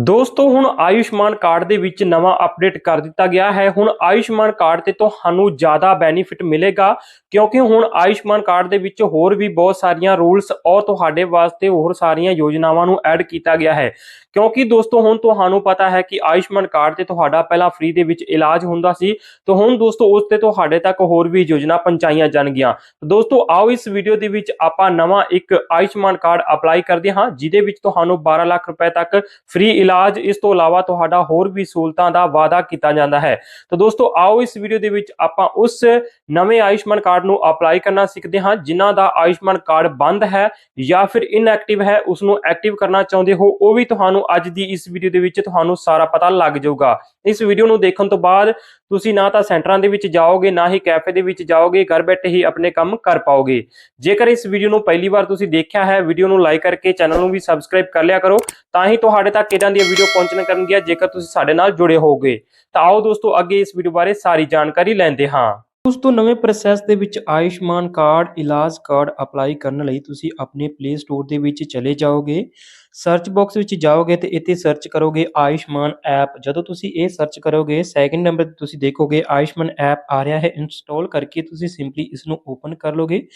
ਦੋਸਤੋ, ਹੁਣ ਆਯੁਸ਼ਮਾਨ ਕਾਰਡ ਦੇ ਵਿੱਚ ਨਵਾਂ ਅਪਡੇਟ ਕਰ ਦਿੱਤਾ ਗਿਆ ਹੈ। ਹੁਣ ਆਯੁਸ਼ਮਾਨ ਕਾਰਡ ਤੇ ਤੁਹਾਨੂੰ ਜ਼ਿਆਦਾ ਬੈਨੀਫਿਟ ਮਿਲੇਗਾ, ਕਿਉਂਕਿ ਹੁਣ ਆਯੁਸ਼ਮਾਨ ਕਾਰਡ ਦੇ ਵਿੱਚ ਹੋਰ ਵੀ ਬਹੁਤ ਸਾਰੀਆਂ ਰੂਲਸ ਔਰ ਤੁਹਾਡੇ ਵਾਸਤੇ ਹੋਰ ਸਾਰੀਆਂ ਯੋਜਨਾਵਾਂ ਨੂੰ ਐਡ ਕੀਤਾ ਗਿਆ ਹੈ। ਕਿਉਂਕਿ ਦੋਸਤੋ, ਹੁਣ ਤੁਹਾਨੂੰ ਪਤਾ ਹੈ ਕਿ ਆਯੁਸ਼ਮਾਨ ਕਾਰਡ ਤੇ ਤੁਹਾਡਾ ਪਹਿਲਾਂ ਫ੍ਰੀ ਦੇ ਵਿੱਚ ਇਲਾਜ ਹੁੰਦਾ ਸੀ, ਤਾਂ ਹੁਣ ਦੋਸਤੋ, ਉਸ ਤੇ ਤੁਹਾਡੇ ਤੱਕ ਹੋਰ ਵੀ ਯੋਜਨਾ ਪਹੁੰਚਾਈਆਂ ਜਾਣਗੀਆਂ। ਦੋਸਤੋ, ਆਓ ਇਸ ਵੀਡੀਓ ਦੇ ਵਿੱਚ ਆਪਾਂ ਨਵਾਂ ਇੱਕ ਆਯੁਸ਼ਮਾਨ ਕਾਰਡ ਅਪਲਾਈ ਕਰਦੇ ਹਾਂ, ਜਿਹਦੇ ਵਿੱਚ ਤੁਹਾਨੂੰ 12 ਲੱਖ ਰੁਪਏ ਤੱਕ ਫ੍ਰੀ ਇਲਾਜ ਇਸ ਤੋਂ ਇਲਾਵਾ ਤੁਹਾਡਾ ਹੋਰ ਵੀ ਸਹੂਲਤਾਂ ਦਾ ਵਾਅਦਾ ਕੀਤਾ ਜਾਂਦਾ ਹੈ। ਤਾਂ ਦੋਸਤੋ, ਆਓ ਇਸ ਵੀਡੀਓ ਦੇ ਵਿੱਚ ਆਪਾਂ ਉਸ ਨਵੇਂ ਆਯੁਸ਼ਮਾਨ ਕਾਰਡ ਨੂੰ ਅਪਲਾਈ ਕਰਨਾ ਸਿੱਖਦੇ ਹਾਂ, ਜਿਨ੍ਹਾਂ ਦਾ ਆਯੁਸ਼ਮਾਨ ਕਾਰਡ ਬੰਦ ਹੈ ਜਾਂ ਫਿਰ ਇਨਐਕਟਿਵ ਹੈ ਉਸ ਨੂੰ ਐਕਟਿਵ ਕਰਨਾ ਚਾਹੁੰਦੇ ਹੋ, ਉਹ ਵੀ ਤੁਹਾਨੂੰ ਅੱਜ ਦੀ ਇਸ ਵੀਡੀਓ ਦੇ ਵਿੱਚ ਤੁਹਾਨੂੰ ਸਾਰਾ ਪਤਾ ਲੱਗ ਜਾਊਗਾ। ਇਸ ਵੀਡੀਓ ਨੂੰ ਦੇਖਣ ਤੋਂ ਬਾਅਦ ਤੁਸੀਂ ਨਾ ਤਾਂ ਸੈਂਟਰਾਂ ਦੇ ਵਿੱਚ ਜਾਓਗੇ, ਨਾ ਹੀ ਕੈਫੇ ਦੇ ਵਿੱਚ ਜਾਓਗੇ, ਘਰ ਬੈਠੇ ਹੀ ਆਪਣੇ ਕੰਮ ਕਰ ਪਾਓਗੇ। ਜੇਕਰ ਇਸ ਵੀਡੀਓ ਨੂੰ ਪਹਿਲੀ ਵਾਰ ਤੁਸੀਂ ਦੇਖਿਆ ਹੈ, ਵੀਡੀਓ ਨੂੰ ਲਾਈਕ ਕਰਕੇ ਚੈਨਲ ਨੂੰ ਵੀ ਸਬਸਕ੍ਰਾਈਬ ਕਰ ਲਿਆ ਕਰੋ ਤਾਂ ਹੀ ਤੁਹਾਡੇ ਤੱਕ ਇਦਾਂ ਦੀਆਂ ਵੀਡੀਓ ਪਹੁੰਚਣ ਕਰਨਗੀਆਂ ਜੇਕਰ ਤੁਸੀਂ ਸਾਡੇ ਨਾਲ ਜੁੜੇ ਹੋਗੇ ਤਾਂ ਆਓ ਦੋਸਤੋ, ਅੱਗੇ ਇਸ ਵੀਡੀਓ ਬਾਰੇ ਸਾਰੀ ਜਾਣਕਾਰੀ ਲੈਂਦੇ ਹਾਂ। ਦੋਸਤੋ ਨਵੇਂ ਪ੍ਰੋਸੈਸ ਦੇ ਵਿੱਚ ਆਯੁਸ਼ਮਾਨ ਕਾਰਡ, ਇਲਾਜ ਕਾਰਡ ਅਪਲਾਈ ਕਰਨ ਲਈ ਤੁਸੀਂ ਆਪਣੇ ਪਲੇ ਸਟੋਰ ਦੇ ਵਿੱਚ ਚਲੇ ਜਾਓਗੇ। ਸਰਚ ਬਾਕਸ ਵਿੱਚ ਜਾਓਗੇ ਤੇ ਇੱਥੇ ਸਰਚ ਕਰੋਗੇ ਆਯੁਸ਼ਮਾਨ ਐਪ ਜਦੋਂ ਤੁਸੀਂ ਇਹ ਸਰਚ ਕਰੋਗੇ ਸੈਕਿੰਡ ਨੰਬਰ ਤੇ ਤੁਸੀਂ ਦੇਖੋਗੇ ਆਯੁਸ਼ਮਾਨ ਐਪ ਆ ਰਿਹਾ ਹੈ। ਇੰਸਟਾਲ ਕਰਕੇ ਤੁਸੀਂ ਸਿੰਪਲੀ ਇਸ ਨੂੰ ਓਪਨ ਕਰ ਲੋਗੇ।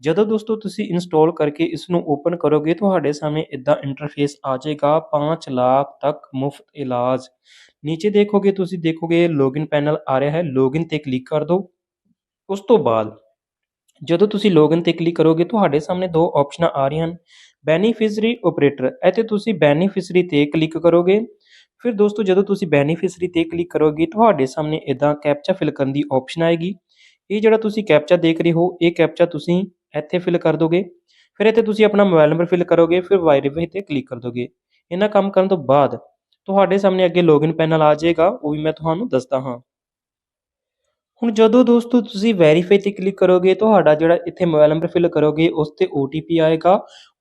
ਜਦੋਂ ਦੋਸਤੋ ਤੁਸੀਂ ਇੰਸਟਾਲ ਕਰਕੇ ਇਸ ਨੂੰ ਓਪਨ ਕਰੋਗੇ, ਤੁਹਾਡੇ ਸਾਹਮਣੇ ਇਦਾਂ ਇੰਟਰਫੇਸ ਆ ਜਾਏਗਾ। 5 ਲੱਖ ਤੱਕ ਮੁਫਤ ਇਲਾਜ। ਨੀਚੇ ਦੇਖੋਗੇ, ਤੁਸੀਂ ਦੇਖੋਗੇ ਲੌਗਇਨ ਪੈਨਲ ਆ ਰਿਹਾ ਹੈ। ਲੌਗਇਨ ਤੇ ਕਲਿੱਕ ਕਰ ਦਿਓ। ਉਸ ਤੋਂ ਬਾਅਦ ਜਦੋਂ ਤੁਸੀਂ ਲੌਗਇਨ ਤੇ ਕਲਿੱਕ ਕਰੋਗੇ, ਤੁਹਾਡੇ ਸਾਹਮਣੇ ਦੋ ਆਪਸ਼ਨਾਂ ਆ ਰਹੀਆਂ ਹਨ ਬੈਨੀਫੀਸ਼ਰੀ ਆਪਰੇਟਰ ਇੱਥੇ ਤੁਸੀਂ ਬੈਨੀਫੀਸ਼ਰੀ ਤੇ ਕਲਿੱਕ ਕਰੋਗੇ। ਫਿਰ ਦੋਸਤੋ, ਜਦੋਂ ਤੁਸੀਂ ਬੈਨੀਫੀਸ਼ਰੀ ਤੇ ਕਲਿੱਕ ਕਰੋਗੇ, ਤੁਹਾਡੇ ਸਾਹਮਣੇ ਇਦਾਂ ਕੈਪਚਾ ਫਿਲ ਕਰਨ ਦੀ ਆਪਸ਼ਨ ਆਏਗੀ। ਇਹ ਜਿਹੜਾ ਤੁਸੀਂ ਕੈਪਚਾ ਦੇਖ ਰਹੇ ਹੋ, ਇਹ ਕੈਪਚਾ ਤੁਸੀਂ ਇੱਥੇ ਫਿਲ ਕਰ ਦੋਗੇ। ਫਿਰ ਇੱਥੇ ਤੁਸੀਂ ਆਪਣਾ ਮੋਬਾਈਲ ਨੰਬਰ ਫਿਲ ਕਰੋਗੇ, ਫਿਰ ਵੈਰੀਫਾਈ ਤੇ ਕਲਿੱਕ ਕਰ ਦੋਗੇ। ਇਹਨਾਂ ਕੰਮ ਕਰਨ ਤੋਂ ਬਾਅਦ ਤੁਹਾਡੇ ਸਾਹਮਣੇ ਅੱਗੇ ਲੌਗਇਨ ਪੈਨਲ ਆ ਜਾਏਗਾ, ਉਹ ਵੀ ਮੈਂ ਤੁਹਾਨੂੰ ਦੱਸਦਾ ਹਾਂ। ਹੁਣ ਜਦੋਂ ਦੋਸਤੋ ਤੁਸੀਂ ਵੈਰੀਫਾਈ ਤੇ ਕਲਿੱਕ ਕਰੋਗੇ ਤੁਹਾਡਾ ਜਿਹੜਾ ਇੱਥੇ ਮੋਬਾਈਲ ਨੰਬਰ ਫਿਲ ਕਰੋਗੇ, ਉਸ ਤੇ OTP ਆਏਗਾ।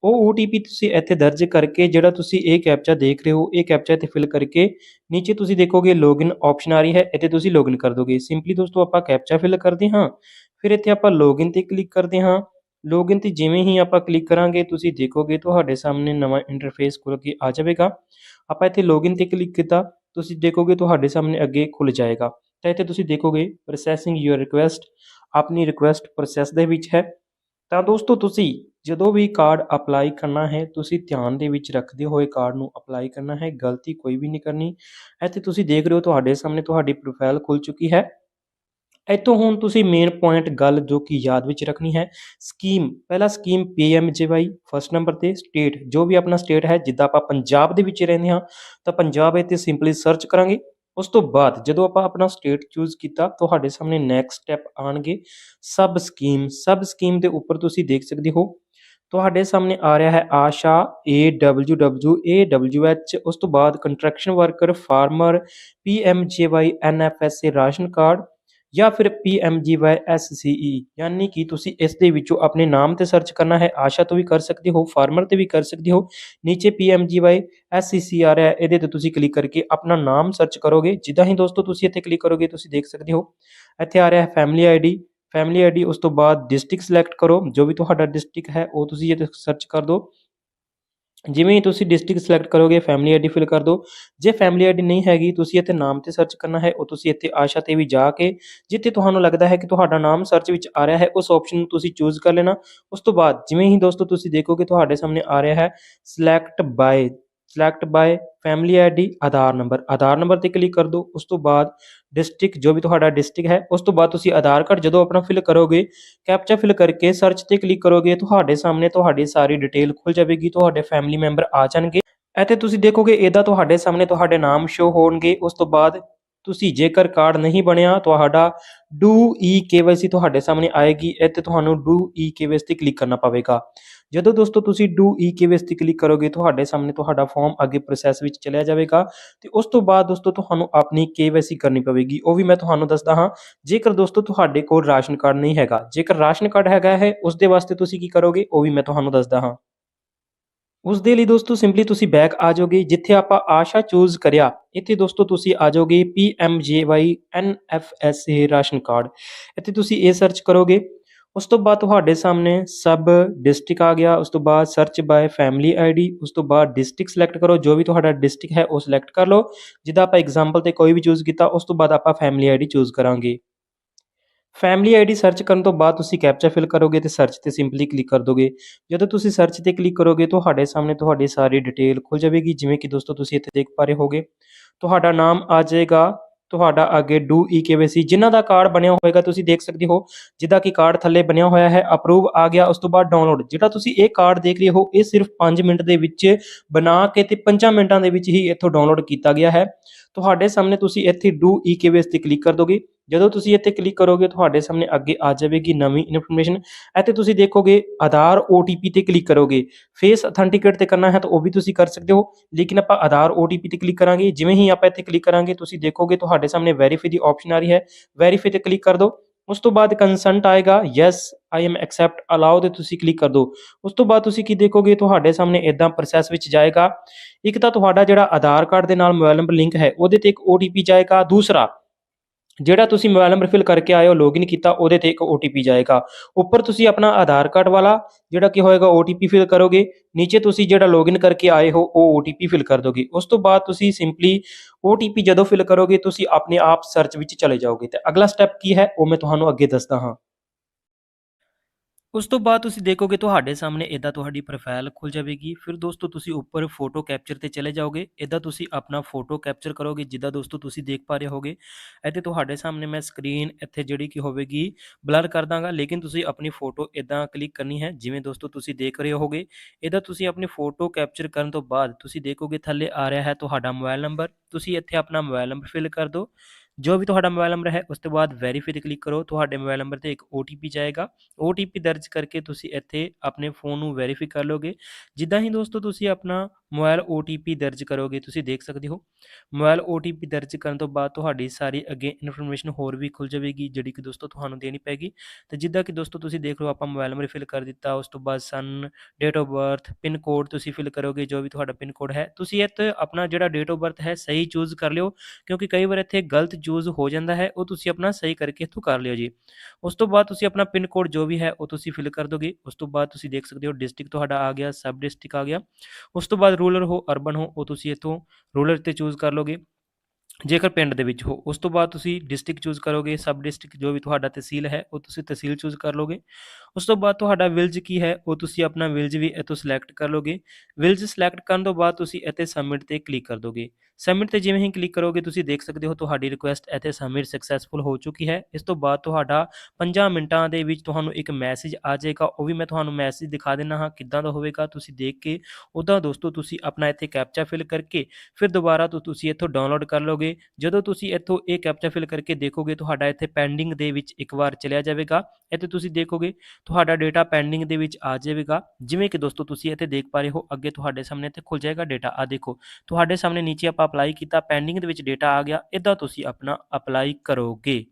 ਉਹ OTP ਤੁਸੀਂ ਇੱਥੇ ਦਰਜ ਕਰਕੇ ਜਿਹੜਾ ਤੁਸੀਂ ਇਹ ਕੈਪਚਾ ਦੇਖ ਰਹੇ ਹੋ, ਇਹ ਕੈਪਚਾ ਇੱਥੇ ਫਿਲ ਕਰਕੇ ਨੀਚੇ ਤੁਸੀਂ ਦੇਖੋਗੇ ਲੌਗਇਨ ਆਪਸ਼ਨ ਆ ਰਹੀ ਹੈ, ਇੱਥੇ ਤੁਸੀਂ ਲੌਗਇਨ ਕਰ ਦੋਗੇ। ਸਿੰਪਲੀ ਦੋਸਤੋ ਆਪਾਂ ਕੈਪਚਾ ਫਿਲ ਕਰਦੇ ਹਾਂ। ਫਿਰ ਇੱਥੇ ਆਪਾਂ ਲੌਗਇਨ ਤੇ ਕਲਿੱਕ ਕਰਦੇ ਹਾਂ। ਲੌਗਇਨ ਤੇ ਜਿਵੇਂ ਹੀ ਆਪਾਂ ਕਲਿੱਕ ਕਰਾਂਗੇ, ਤੁਸੀਂ ਦੇਖੋਗੇ ਤੁਹਾਡੇ ਸਾਹਮਣੇ ਨਵਾਂ ਇੰਟਰਫੇਸ ਖੁੱਲ ਕੇ ਆ ਜਾਵੇਗਾ। ਆਪਾਂ ਇੱਥੇ ਲੌਗਇਨ ਤੇ ਕਲਿੱਕ ਕੀਤਾ, ਤੁਸੀਂ ਦੇਖੋਗੇ ਤੁਹਾਡੇ ਸਾਹਮਣੇ ਅੱਗੇ ਖੁੱਲ ਜਾਏਗਾ। ਤਾਂ ਇੱਥੇ ਤੁਸੀਂ ਦੇਖੋਗੇ ਪ੍ਰੋਸੈਸਿੰਗ ਯੂਅਰ ਰਿਕੁਐਸਟ ਆਪਣੀ ਰਿਕੁਐਸਟ ਪ੍ਰੋਸੈਸ ਦੇ ਵਿੱਚ ਹੈ। ਤਾਂ ਦੋਸਤੋ ਤੁਸੀਂ ਜਦੋਂ ਵੀ ਕਾਰਡ ਅਪਲਾਈ ਕਰਨਾ ਹੈ, ਤੁਸੀਂ ਧਿਆਨ ਦੇ ਵਿੱਚ ਰੱਖਦੇ ਹੋਏ ਕਾਰਡ ਨੂੰ ਅਪਲਾਈ ਕਰਨਾ ਹੈ, ਗਲਤੀ ਕੋਈ ਵੀ ਨਹੀਂ ਕਰਨੀ। ਇੱਥੇ ਤੁਸੀਂ ਦੇਖ ਰਹੇ ਹੋ ਤੁਹਾਡੇ ਸਾਹਮਣੇ ਤੁਹਾਡੀ ਪ੍ਰੋਫਾਈਲ ਖੁੱਲ ਚੁੱਕੀ ਹੈ। ਇੱਥੋਂ ਹੁਣ ਤੁਸੀਂ ਮੇਨ ਪੁਆਇੰਟ ਗੱਲ ਜੋ ਕਿ ਯਾਦ ਵਿੱਚ ਰੱਖਣੀ ਹੈ ਸਕੀਮ ਪਹਿਲਾ ਸਕੀਮ ਪੀਐਮਜੇਵਾਈ ਫਸਟ ਨੰਬਰ ਤੇ ਸਟੇਟ ਜੋ ਵੀ ਆਪਣਾ ਸਟੇਟ ਹੈ, ਜਿੱਦਾਂ ਆਪਾਂ ਪੰਜਾਬ ਦੇ ਵਿੱਚ ਰਹਿੰਦੇ ਹਾਂ, ਤਾਂ ਪੰਜਾਬ ਇੱਥੇ ਸਿੰਪਲੀ ਸਰਚ ਕਰਾਂਗੇ। ਉਸ ਤੋਂ ਬਾਅਦ ਜਦੋਂ ਆਪਾਂ ਆਪਣਾ ਸਟੇਟ ਚੂਜ਼ ਕੀਤਾ, ਤੁਹਾਡੇ ਸਾਹਮਣੇ ਨੈਕਸਟ ਸਟੈਪ ਆਣਗੇ ਸਬ ਸਕੀਮ ਸਬ ਸਕੀਮ ਦੇ ਉੱਪਰ ਤੁਸੀਂ ਦੇਖ ਸਕਦੇ ਹੋ। ਤੁਹਾਡੇ ਸਾਹਮਣੇ ਆ ਰਿਹਾ ਹੈ ਆਸ਼ਾ AWW AWH ਉਸ ਤੋਂ ਬਾਅਦ construction worker farmer PMJY NFSA ration card. ਜਾਂ ਫਿਰ PMGY SCE ਯਾਨੀ ਕਿ ਤੁਸੀਂ ਇਸ ਦੇ ਵਿੱਚੋਂ ਆਪਣੇ ਨਾਮ ਤੇ ਸਰਚ ਕਰਨਾ ਹੈ, ਆਸ਼ਾ ਤੋਂ ਵੀ ਕਰ ਸਕਦੇ ਹੋ ਫਾਰਮਰ ਤੇ ਵੀ ਕਰ ਸਕਦੇ ਹੋ, ਨੀਚੇ PMGY SCC ਆ ਰਿਹਾ ਹੈ, ਇਹਦੇ ਤੇ ਤੁਸੀਂ ਕਲਿੱਕ ਕਰਕੇ ਆਪਣਾ ਨਾਮ ਸਰਚ ਕਰੋਗੇ, ਜਿੱਦਾਂ ਹੀ ਦੋਸਤੋ ਤੁਸੀਂ ਇੱਥੇ ਕਲਿੱਕ ਕਰੋਗੇ, ਤੁਸੀਂ ਦੇਖ ਸਕਦੇ ਹੋ, ਇੱਥੇ ਆ ਰਿਹਾ ਹੈ ਫੈਮਿਲੀ ਆਈਡੀ ਫੈਮਿਲੀ ਆਈਡੀ ਉਸ ਤੋਂ ਬਾਅਦ ਡਿਸਟ੍ਰਿਕਟ ਸਿਲੈਕਟ ਕਰੋ, ਜੋ ਵੀ ਤੁਹਾਡਾ ਡਿਸਟ੍ਰਿਕਟ ਹੈ, ਉਹ ਤੁਸੀਂ ਇੱਥੇ ਸਰਚ ਕਰ ਦਿਓ ਜਿਵੇਂ ਹੀ ਤੁਸੀਂ ਡਿਸਟ੍ਰਿਕਟ ਸਿਲੈਕਟ ਕਰੋਗੇ ਫੈਮਿਲੀ ਆਈਡੀ ਫਿਲ ਕਰ ਦਿਓ ਜੇ ਫੈਮਿਲੀ ਆਈਡੀ ਨਹੀਂ ਹੈਗੀ, ਤੁਸੀਂ ਇੱਥੇ ਨਾਮ ਤੇ ਸਰਚ ਕਰਨਾ ਹੈ, ਉਹ ਤੁਸੀਂ ਇੱਥੇ ਆਸ਼ਾ ਤੇ ਵੀ ਜਾ ਕੇ, ਜਿੱਥੇ ਤੁਹਾਨੂੰ ਲੱਗਦਾ ਹੈ ਕਿ ਤੁਹਾਡਾ ਨਾਮ ਸਰਚ ਵਿੱਚ ਆ ਰਿਹਾ ਹੈ, ਉਸ ਆਪਸ਼ਨ ਨੂੰ ਤੁਸੀਂ ਚੂਜ਼ ਕਰ ਲੈਣਾ। ਉਸ ਤੋਂ ਬਾਅਦ, ਜਿਵੇਂ ਹੀ ਦੋਸਤੋ ਤੁਸੀਂ ਦੇਖੋਗੇ, ਤੁਹਾਡੇ ਸਾਹਮਣੇ ਆ ਰਿਹਾ ਹੈ select by select by family ID Aadhaar number Aadhaar number ਤੇ ਕਲਿੱਕ ਕਰ ਦਿਓ ਉਸ ਤੋਂ ਬਾਅਦ ਡਿਸਟ੍ਰਿਕਟ ਜੋ ਵੀ ਤੁਹਾਡਾ ਡਿਸਟ੍ਰਿਕਟ ਹੈ, ਉਸ ਤੋਂ ਬਾਅਦ ਤੁਸੀਂ ਆਧਾਰ ਕਾਰਡ ਜਦੋਂ ਆਪਣਾ ਫਿਲ ਕਰੋਗੇ ਕੈਪਚਾ ਫਿਲ ਕਰਕੇ ਸਰਚ ਤੇ ਕਲਿੱਕ ਕਰੋਗੇ, ਤੁਹਾਡੇ ਸਾਹਮਣੇ ਤੁਹਾਡੀ ਸਾਰੀ ਡਿਟੇਲ ਖੁੱਲ ਜਾਵੇਗੀ, ਤੁਹਾਡੇ ਫੈਮਿਲੀ ਮੈਂਬਰ ਆ ਜਾਣਗੇ। ਇੱਥੇ ਤੁਸੀਂ ਦੇਖੋਗੇ, ਇਹਦਾ ਤੁਹਾਡੇ ਸਾਹਮਣੇ ਤੁਹਾਡੇ ਨਾਮ ਸ਼ੋ ਹੋਣਗੇ, ਉਸ ਤੋਂ ਬਾਅਦ ਤੁਸੀਂ ਜੇਕਰ ਕਾਰਡ ਨਹੀਂ ਬਣਿਆ, ਤੁਹਾਡਾ ਡੂ ਈ ਕੇਵਾਈਸੀ ਤੁਹਾਡੇ ਸਾਹਮਣੇ ਆਏਗੀ, ਇੱਥੇ ਤੁਹਾਨੂੰ ਡੂ ਈ ਕੇਵਾਈਸੀ ਤੇ ਕਲਿੱਕ ਕਰਨਾ ਪਵੇਗਾ। ਜਦੋਂ ਦੋਸਤੋ ਤੁਸੀਂ ਡੂ ਈ ਕੇਵਾਈਸੀ ਤੇ ਕਲਿੱਕ ਕਰੋਗੇ, ਤੁਹਾਡੇ ਸਾਹਮਣੇ ਤੁਹਾਡਾ ਫਾਰਮ ਅੱਗੇ ਪ੍ਰੋਸੈਸ ਵਿੱਚ ਚਲਿਆ ਜਾਵੇਗਾ ਤੇ ਉਸ ਤੋਂ ਬਾਅਦ ਦੋਸਤੋ ਤੁਹਾਨੂੰ ਆਪਣੀ ਕੇਵਾਈਸੀ ਕਰਨੀ ਪਵੇਗੀ। ਉਹ ਵੀ ਮੈਂ ਤੁਹਾਨੂੰ ਦੱਸਦਾ ਹਾਂ, ਜੇਕਰ ਦੋਸਤੋ ਤੁਹਾਡੇ ਕੋਲ ਰਾਸ਼ਨ ਕਾਰਡ ਨਹੀਂ ਹੈਗਾ, ਜੇਕਰ ਰਾਸ਼ਨ ਕਾਰਡ ਹੈਗਾ ਹੈ, ਉਸ ਦੇ ਵਾਸਤੇ ਤੁਸੀਂ ਕੀ ਕਰੋਗੇ, ਉਹ ਵੀ ਮੈਂ ਤੁਹਾਨੂੰ ਦੱਸਦਾ ਹਾਂ। ਉਸ ਦੇ ਲਈ ਦੋਸਤੋ ਸਿੰਪਲੀ ਤੁਸੀਂ ਬੈਕ ਆ ਜਾਓਗੇ, ਜਿੱਥੇ ਆਪਾਂ ਆਸ਼ਾ ਚੂਜ਼ ਕਰਿਆ, ਇੱਥੇ ਦੋਸਤੋ ਤੁਸੀਂ ਆ ਜਾਓਗੇ PMJY NFSA ਰਾਸ਼ਨ ਕਾਰਡ। ਇੱਥੇ ਤੁਸੀਂ ਇਹ ਸਰਚ ਕਰੋਗੇ ਉਸ ਤੋਂ ਬਾਅਦ ਤੁਹਾਡੇ ਸਾਹਮਣੇ ਸਬ ਡਿਸਟ੍ਰਿਕਟ ਆ ਗਿਆ, ਉਸ ਤੋਂ ਬਾਅਦ ਸਰਚ ਬਾय ਫੈਮਿਲੀ ਆਈਡੀ ਉਸ ਤੋਂ ਬਾਅਦ ਡਿਸਟ੍ਰਿਕਟ ਸਿਲੈਕਟ ਕਰੋ, ਜੋ ਵੀ ਤੁਹਾਡਾ ਡਿਸਟ੍ਰਿਕਟ ਹੈ ਉਹ ਸਿਲੈਕਟ ਕਰ ਲਓ। ਜਿੱਦਾਂ ਆਪਾਂ ਐਗਜ਼ਾਮਪਲ ਤੇ ਕੋਈ ਵੀ ਚੂਜ਼ ਕੀਤਾ, ਉਸ ਤੋਂ ਬਾਅਦ ਆਪਾਂ ਫੈਮਿਲੀ ਆਈਡੀ ਚੂਜ਼ ਕਰਾਂਗੇ। ਫੈਮਿਲੀ ਆਈਡੀ ਸਰਚ ਕਰਨ ਤੋਂ ਬਾਅਦ ਤੁਸੀਂ ਕੈਪਚਾ ਫਿਲ ਕਰੋਗੇ ਤੇ ਸਰਚ ਤੇ ਸਿੰਪਲੀ ਕਲਿੱਕ ਕਰ ਦੋਗੇ। ਜਦੋਂ ਤੁਸੀਂ ਸਰਚ ਤੇ ਕਲਿੱਕ ਕਰੋਗੇ, ਤੁਹਾਡੇ ਸਾਹਮਣੇ ਤੁਹਾਡੀ ਸਾਰੀ ਡਿਟੇਲ ਖੁੱਲ ਜਾਵੇਗੀ, ਜਿਵੇਂ ਕਿ ਦੋਸਤੋ ਤੁਸੀਂ ਇੱਥੇ ਦੇਖ ਪਾ ਰਹੇ ਹੋਗੇ। ਤੁਹਾਡਾ ਨਾਮ ਆ ਜਾਏਗਾ ਤੁਹਾਡਾ ਅੱਗੇ ਡੂ ਈਕੇਵਾਈਸੀ ਜਿਨ੍ਹਾਂ ਦਾ ਕਾਰਡ ਬਣਿਆ ਹੋਵੇਗਾ, ਤੁਸੀਂ ਦੇਖ ਸਕਦੇ ਹੋ, ਜਿੱਦਾਂ ਕਿ ਕਾਰਡ ਥੱਲੇ ਬਣਿਆ ਹੋਇਆ ਹੈ ਅਪਰੂਵ ਆ ਗਿਆ, ਉਸ ਤੋਂ ਬਾਅਦ ਡਾਊਨਲੋਡ ਜਿਹੜਾ ਤੁਸੀਂ ਇਹ ਕਾਰਡ ਦੇਖ ਰਹੇ ਹੋ, ਇਹ ਸਿਰਫ 5 ਮਿੰਟ ਦੇ ਵਿੱਚ ਬਣਾ ਕੇ ਤੇ 5 ਮਿੰਟਾਂ ਦੇ ਵਿੱਚ ਹੀ ਇੱਥੋਂ ਡਾਊਨਲੋਡ ਕੀਤਾ ਗਿਆ ਹੈ। ਤੁਹਾਡੇ ਸਾਹਮਣੇ ਤੁਸੀਂ ਇੱਥੇ ਡੂ ਈ ਈਕੇਵਾਈਸੀ ਤੇ ਕਲਿੱਕ ਕਰ ਦੋਗੇ। ਜਦੋਂ ਤੁਸੀਂ ਇੱਥੇ ਕਲਿੱਕ ਕਰੋਗੇ, ਤੁਹਾਡੇ ਸਾਹਮਣੇ ਅੱਗੇ ਆ ਜਾਵੇਗੀ ਨਵੀਂ ਇਨਫੋਰਮੇਸ਼ਨ ਇੱਥੇ ਤੁਸੀਂ ਦੇਖੋਗੇ ਆਧਾਰ OTP ਤੇ ਕਲਿੱਕ ਕਰੋਗੇ। ਫੇਸ ਅਥੈਂਟੀਕੇਟ ਤੇ ਕਰਨਾ ਹੈ ਤਾਂ ਉਹ ਵੀ ਤੁਸੀਂ ਕਰ ਸਕਦੇ ਹੋ, ਲੇਕਿਨ ਆਪਾਂ ਆਧਾਰ OTP ਤੇ ਕਲਿੱਕ ਕਰਾਂਗੇ। ਜਿਵੇਂ ਹੀ ਆਪਾਂ ਇੱਥੇ ਕਲਿੱਕ ਕਰਾਂਗੇ, ਤੁਸੀਂ ਦੇਖੋਗੇ ਤੁਹਾਡੇ ਸਾਹਮਣੇ ਵੈਰੀਫਾਈ ਦੀ ਆਪਸ਼ਨ ਆ ਰਹੀ ਹੈ। ਵੈਰੀਫਾਈ ਤੇ ਕਲਿੱਕ ਕਰ ਦਿਓ ਉਸ ਤੋਂ ਬਾਅਦ ਕੰਸੈਂਟ ਆਏਗਾ yes I am accept allow ਦੇ ਤੁਸੀਂ ਕਲਿੱਕ ਕਰ ਦਿਓ। ਉਸ ਤੋਂ ਬਾਅਦ ਤੁਸੀਂ ਕੀ ਦੇਖੋਗੇ? ਤੁਹਾਡੇ ਸਾਹਮਣੇ ਇਦਾਂ ਪ੍ਰੋਸੈਸ ਵਿੱਚ ਜਾਏਗਾ। ਇੱਕ ਤਾਂ ਤੁਹਾਡਾ ਜਿਹੜਾ ਆਧਾਰ ਕਾਰਡ ਦੇ ਨਾਲ ਮੋਬਾਈਲ ਨੰਬਰ ਲਿੰਕ ਹੈ, ਉਹਦੇ ਤੇ ਇੱਕ OTP ਜਾਏਗਾ। ਦੂਸਰਾ ਜਿਹੜਾ ਤੁਸੀਂ ਮੋਬਾਈਲ ਨੰਬਰ ਫਿਲ ਕਰਕੇ ਆਏ ਹੋ ਲੌਗਇਨ ਕੀਤਾ, ਉਹਦੇ ਤੇ ਇੱਕ OTP ਜਾਏਗਾ। ਉੱਪਰ ਤੁਸੀਂ ਆਪਣਾ ਆਧਾਰ ਕਾਰਡ ਵਾਲਾ, ਜਿਹੜਾ ਕੀ ਹੋਏਗਾ OTP ਫਿਲ ਕਰੋਗੇ, ਨੀਚੇ ਤੁਸੀਂ ਜਿਹੜਾ ਲੌਗਇਨ ਕਰਕੇ ਆਏ ਹੋ, ਉਹ OTP ਫਿਲ ਕਰ ਦੋਗੇ। ਉਸ ਤੋਂ ਬਾਅਦ ਤੁਸੀਂ ਸਿੰਪਲੀ OTP ਜਦੋਂ ਫਿਲ ਕਰੋਗੇ, ਤੁਸੀਂ ਆਪਣੇ ਆਪ ਸਰਚ ਵਿੱਚ ਚਲੇ ਜਾਓਗੇ। ਤੇ ਅਗਲਾ ਸਟੈਪ ਕੀ ਹੈ, ਉਹ ਮੈਂ ਤੁਹਾਨੂੰ ਅੱਗੇ ਦੱਸਦਾ ਹਾਂ। ਉਸ ਤੋਂ ਬਾਅਦ ਤੁਸੀਂ ਦੇਖੋਗੇ ਤੁਹਾਡੇ ਸਾਹਮਣੇ ਇਦਾਂ ਤੁਹਾਡੀ ਪ੍ਰੋਫਾਈਲ ਖੁੱਲ ਜਾਵੇਗੀ। ਫਿਰ ਦੋਸਤੋ, ਤੁਸੀਂ ਉੱਪਰ ਫੋਟੋ ਕੈਪਚਰ ਤੇ ਚਲੇ ਜਾਓਗੇ। ਇਦਾਂ ਤੁਸੀਂ ਆਪਣਾ ਫੋਟੋ ਕੈਪਚਰ ਕਰੋਗੇ, ਜਿੱਦਾਂ ਦੋਸਤੋ ਤੁਸੀਂ ਦੇਖ ਪਾ ਰਹੇ ਹੋਗੇ। ਇੱਥੇ ਤੁਹਾਡੇ ਸਾਹਮਣੇ ਮੈਂ ਸਕਰੀਨ ਇੱਥੇ ਜਿਹੜੀ ਕਿ ਹੋਵੇਗੀ ਬਲਰ ਕਰ ਦਾਂਗਾ। ਲੇਕਿਨ ਤੁਸੀਂ ਆਪਣੀ ਫੋਟੋ ਇਦਾਂ ਕਲਿੱਕ ਕਰਨੀ ਹੈ, ਜਿਵੇਂ ਦੋਸਤੋ ਤੁਸੀਂ ਦੇਖ ਰਹੇ ਹੋਗੇ। ਇਦਾਂ ਤੁਸੀਂ ਆਪਣੀ ਫੋਟੋ ਕੈਪਚਰ ਕਰਨ ਤੋਂ ਬਾਅਦ ਤੁਸੀਂ ਦੇਖੋਗੇ ਥੱਲੇ ਆ ਰਿਹਾ ਹੈ ਤੁਹਾਡਾ ਮੋਬਾਈਲ ਨੰਬਰ ਤੁਸੀਂ ਇੱਥੇ ਆਪਣਾ ਮੋਬਾਈਲ ਨੰਬਰ ਫਿਲ ਕਰ ਦਿਓ। ਜੋ ਵੀ ਤੁਹਾਡਾ ਮੋਬਾਈਲ ਨੰਬਰ ਹੈ, ਉਸ ਤੋਂ ਬਾਅਦ ਵੈਰੀਫਾਈ ਤੇ ਕਲਿੱਕ ਕਰੋ। ਤੁਹਾਡੇ ਮੋਬਾਈਲ ਨੰਬਰ ਤੇ ਇੱਕ OTP ਜਾਏਗਾ। OTP ਦਰਜ ਕਰਕੇ ਤੁਸੀਂ ਇੱਥੇ ਆਪਣੇ ਫੋਨ ਨੂੰ ਵੈਰੀਫਾਈ ਕਰ ਲੋਗੇ ਜਿੱਦਾਂ ਹੀ ਦੋਸਤੋ ਤੁਸੀਂ ਆਪਣਾ ਮੋਬਾਈਲ OTP ਦਰਜ ਕਰੋਗੇ, ਤੁਸੀਂ ਦੇਖ ਸਕਦੇ ਹੋ। ਮੋਬਾਈਲ OTP ਦਰਜ ਕਰਨ ਤੋਂ ਬਾਅਦ ਤੁਹਾਡੀ ਸਾਰੀ ਅੱਗੇ ਇਨਫੋਰਮੇਸ਼ਨ ਹੋਰ ਵੀ ਖੁੱਲ ਜਾਵੇਗੀ, ਜਿਹੜੀ ਕਿ ਦੋਸਤੋ ਤੁਹਾਨੂੰ ਦੇਣੀ ਪੈਗੀ। ਤੇ ਜਿੱਦਾਂ ਕਿ ਦੋਸਤੋ ਤੁਸੀਂ ਦੇਖ ਲਓ, ਆਪਾਂ ਮੋਬਾਈਲ ਨੰਬਰ ਫਿਲ ਕਰ ਦਿੱਤਾ, ਉਸ ਤੋਂ ਬਾਅਦ ਸਨ date of birth pin code ਤੁਸੀਂ ਫਿਲ ਕਰੋਗੇ, ਜੋ ਵੀ ਤੁਹਾਡਾ ਪਿਨ ਕੋਡ ਹੈ। ਤੁਸੀਂ ਇੱਥੇ ਆਪਣਾ ਜਿਹੜਾ ਡੇਟ ਆਫ ਬਰਥ ਹੈ, ਸਹੀ ਚੂਜ਼ ਕਰ ਲਿਓ, ਕਿਉਂਕਿ ਕਈ ਵਾਰ ਇੱਥੇ ਗਲਤ ਚੂਜ਼ ਹੋ ਜਾਂਦਾ ਹੈ, ਉਹ ਤੁਸੀਂ ਆਪਣਾ ਸਹੀ ਕਰਕੇ ਇੱਥੋਂ ਕਰ ਲਿਓ ਜੀ। ਉਸ ਤੋਂ ਬਾਅਦ ਤੁਸੀਂ ਆਪਣਾ ਪਿਨ ਕੋਡ ਜੋ ਵੀ ਹੈ, ਉਹ ਤੁਸੀਂ ਫਿਲ ਕਰ ਦੋਗੇ। ਉਸ ਤੋਂ ਬਾਅਦ ਤੁਸੀਂ ਦੇਖ ਸਕਦੇ ਹੋ ਡਿਸਟ੍ਰਿਕਟ ਤੁਹਾਡਾ ਆ ਗਿਆ ਸਬ ਡਿਸਟ੍ਰਿਕਟ ਆ ਗਿਆ। ਉਸ ਤੋਂ ਬਾਅਦ ਰੂਰਲ ਹੋ ਅਰਬਨ ਹੋ ਉਹ ਤੁਸੀਂ ਇੱਥੋਂ ਰੂਰਲ ਤੇ ਚੂਜ਼ ਕਰ ਲੋਗੇ। ਜੇਕਰ ਪਿੰਡ ਦੇ ਵਿੱਚ ਹੋ, ਉਸ ਤੋਂ ਬਾਅਦ ਤੁਸੀਂ ਡਿਸਟ੍ਰਿਕਟ ਚੂਜ਼ ਕਰੋਗੇ ਸਬ ਡਿਸਟ੍ਰਿਕਟ ਜੋ ਵੀ ਤੁਹਾਡਾ ਤਹਿਸੀਲ ਹੈ, ਉਹ ਤੁਸੀਂ ਤਹਿਸੀਲ ਚੂਜ਼ ਕਰ ਲੋਗੇ। ਉਸ ਤੋਂ ਬਾਅਦ ਤੁਹਾਡਾ ਵਿਲਜ ਕੀ ਹੈ, ਉਹ ਤੁਸੀਂ ਆਪਣਾ ਵਿਲਜ ਵੀ ਇੱਥੋਂ ਸਿਲੈਕਟ ਕਰ ਲੋਗੇ। ਵਿਲਜ ਸਿਲੈਕਟ ਕਰਨ ਤੋਂ ਬਾਅਦ ਤੁਸੀਂ ਇੱਥੇ ਸਬਮਿਟ ਤੇ ਕਲਿੱਕ ਕਰ ਦੋਗੇ। ਸਬਮਿਟ ਤੇ ਜਿਵੇਂ ਹੀ ਕਲਿੱਕ ਕਰੋਗੇ, ਤੁਸੀਂ ਦੇਖ ਸਕਦੇ ਹੋ ਤੁਹਾਡੀ ਰਿਕੁਐਸਟ ਇੱਥੇ ਸਬਮਿਟ ਸਕਸੈਸਫੁਲ ਹੋ ਚੁੱਕੀ ਹੈ। ਇਸ ਤੋਂ ਬਾਅਦ ਤੁਹਾਡਾ 5 ਮਿੰਟਾਂ ਦੇ ਵਿੱਚ ਤੁਹਾਨੂੰ ਇੱਕ ਮੈਸੇਜ ਆ ਜਾਏਗਾ। ਉਹ ਵੀ ਮੈਂ ਤੁਹਾਨੂੰ ਮੈਸੇਜ ਦਿਖਾ ਦਿੰਨਾ ਹਾਂ ਕਿੱਦਾਂ ਦਾ ਹੋਵੇਗਾ। ਤੁਸੀਂ ਦੇਖ ਕੇ ਉਦਾਂ ਦੋਸਤੋ ਤੁਸੀਂ ਆਪਣਾ ਇੱਥੇ ਕੈਪਚਾ ਫਿਲ ਕਰਕੇ, ਫਿਰ ਦੁਬਾਰਾ ਤੋਂ ਤੁਸੀਂ ਇੱਥੋਂ ਡਾਊਨਲੋਡ ਕਰ ਲਓਗੇ ਜਦੋਂ ਤੁਸੀਂ ਇੱਥੋਂ ਇਹ ਕੈਪਚਾ ਫਿਲ ਕਰਕੇ ਦੇਖੋਗੇ, ਤੁਹਾਡਾ ਇੱਥੇ ਪੈਂਡਿੰਗ ਦੇ ਵਿੱਚ ਇੱਕ ਵਾਰ ਚਲਿਆ ਜਾਵੇਗਾ। ਇੱਥੇ ਤੁਸੀਂ ਦੇਖੋਗੇ, ਤੁਹਾਡਾ ਡੇਟਾ ਪੈਂਡਿੰਗ ਦੇ ਵਿੱਚ ਆ ਜਾਵੇਗਾ। ਜਿਵੇਂ ਕਿ ਦੋਸਤੋ, ਤੁਸੀਂ ਇੱਥੇ ਦੇਖ ਪਾ ਰਹੇ ਹੋ, ਅੱਗੇ ਤੁਹਾਡੇ ਸਾਹਮਣੇ ਇੱਥੇ ਖੁੱਲ ਜਾਏਗਾ ਡੇਟਾ। ਆ ਦੇਖੋ, ਤੁਹਾਡੇ ਸਾਹਮਣੇ ਨੀਚੇ ਆਪਾਂ ਅਪਲਾਈ ਕੀਤਾ, ਪੈਂਡਿੰਗ ਦੇ ਵਿੱਚ ਡੇਟਾ ਆ ਗਿਆ, ਇਦਾਂ ਤੁਸੀਂ ਆਪਣਾ ਅਪਲਾਈ ਕਰੋਗੇ।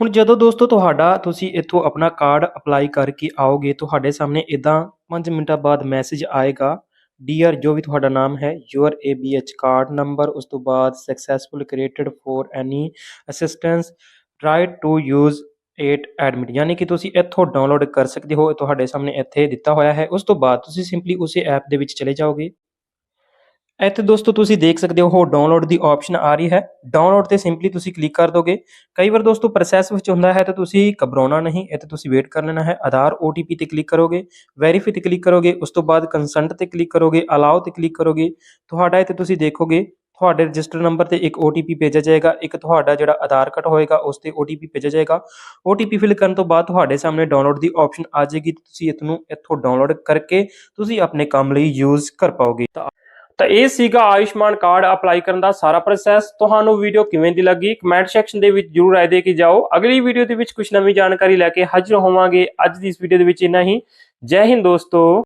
ਹੁਣ ਜਦੋਂ ਦੋਸਤੋ, ਤੁਹਾਡਾ ਤੁਸੀਂ ਇੱਥੋਂ ਆਪਣਾ ਕਾਰਡ ਅਪਲਾਈ ਕਰਕੇ ਆਓਗੇ, ਤੁਹਾਡੇ ਸਾਹਮਣੇ ਇਦਾਂ 5 ਮਿੰਟਾਂ ਬਾਅਦ ਮੈਸੇਜ ਆਏਗਾ ਡੀਅਰ ਜੋ ਵੀ ਤੁਹਾਡਾ ਨਾਮ ਹੈ ਯੂਅਰ ABH ਕਾਰਡ ਨੰਬਰ ਉਸ ਤੋਂ ਬਾਅਦ successful created for any assistance try to use 8 admit ਯਾਨੀ ਕਿ ਤੁਸੀਂ ਇੱਥੋਂ ਡਾਊਨਲੋਡ ਕਰ ਸਕਦੇ ਹੋ ਤੁਹਾਡੇ ਸਾਹਮਣੇ ਇੱਥੇ ਦਿੱਤਾ ਹੋਇਆ ਹੈ। ਉਸ ਤੋਂ ਬਾਅਦ ਤੁਸੀਂ ਸਿੰਪਲੀ ਉਸੇ ਐਪ ਦੇ ਵਿੱਚ ਚਲੇ ਜਾਓਗੇ। ਇੱਥੇ ਦੋਸਤੋ ਤੁਸੀਂ ਦੇਖ ਸਕਦੇ ਹੋ ਡਾਊਨਲੋਡ ਦੀ ਆਪਸ਼ਨ ਆ ਰਹੀ ਹੈ। ਡਾਊਨਲੋਡ ਤੇ ਸਿੰਪਲੀ ਤੁਸੀਂ ਕਲਿੱਕ ਕਰ ਦੋਗੇ। ਕਈ ਵਾਰ ਦੋਸਤੋ ਪ੍ਰੋਸੈਸ ਵਿੱਚ ਹੁੰਦਾ ਹੈ ਤਾਂ ਤੁਸੀਂ ਘਬਰਾਉਣਾ ਨਹੀਂ ਇੱਥੇ ਤੁਸੀਂ ਵੇਟ ਕਰ ਲੈਣਾ ਹੈ। ਆਧਾਰ OTP ਤੇ ਕਲਿੱਕ ਕਰੋਗੇ ਵੈਰੀਫਾਈ ਤੇ ਕਲਿੱਕ ਕਰੋਗੇ, ਉਸ ਤੋਂ ਬਾਅਦ ਕੰਸੈਂਟ ਤੇ ਕਲਿੱਕ ਕਰੋਗੇ ਅਲਾਓ ਤੇ ਕਲਿੱਕ ਕਰੋਗੇ। ਤੁਹਾਡਾ ਇੱਥੇ ਤੁਸੀਂ ਦੇਖੋਗੇ, ਤੁਹਾਡੇ ਰਜਿਸਟਰ ਨੰਬਰ ਤੇ ਇੱਕ OTP ਭੇਜਿਆ ਜਾਏਗਾ, ਇੱਕ ਤੁਹਾਡਾ ਜਿਹੜਾ ਆਧਾਰ ਕਾਰਡ ਹੋਏਗਾ, ਉਸ ਤੇ OTP ਭੇਜਿਆ ਜਾਏਗਾ। OTP ਫਿਲ ਕਰਨ ਤੋਂ ਬਾਅਦ ਤੁਹਾਡੇ ਸਾਹਮਣੇ ਡਾਊਨਲੋਡ ਦੀ ਆਪਸ਼ਨ ਆ ਜਾਏਗੀ, ਤੁਸੀਂ ਇਸਨੂੰ ਇੱਥੋਂ ਡਾਊਨਲੋਡ ਕਰਕੇ ਤੁਸੀਂ ਆਪਣੇ ਕੰਮ ਲਈ ਯੂਜ਼ ਕਰ ਪਾਓਗੇ। ਤਾਂ ਤਾਂ ਇਹ ਸੀਗਾ ਆਯੁਸ਼ਮਾਨ ਕਾਰਡ ਅਪਲਾਈ ਕਰਨ ਦਾ ਸਾਰਾ ਪ੍ਰੋਸੈਸ ਤੁਹਾਨੂੰ ਵੀਡੀਓ ਕਿਵੇਂ ਦੀ ਲੱਗੀ? ਕਮੈਂਟ ਸੈਕਸ਼ਨ ਦੇ ਵਿੱਚ ਜਰੂਰ ਰਾਏ ਦੇ ਕੇ ਜਾਓ। ਅਗਲੀ ਵੀਡੀਓ ਦੇ ਵਿੱਚ ਕੁਝ ਨਵੀਂ ਜਾਣਕਾਰੀ ਲੈ ਕੇ ਹਾਜ਼ਰ ਹੋਵਾਂਗੇ। ਅੱਜ ਦੀ ਇਸ ਵੀਡੀਓ ਦੇ ਵਿੱਚ ਇੰਨਾ ਹੀ। ਜੈ ਹਿੰਦ ਦੋਸਤੋ।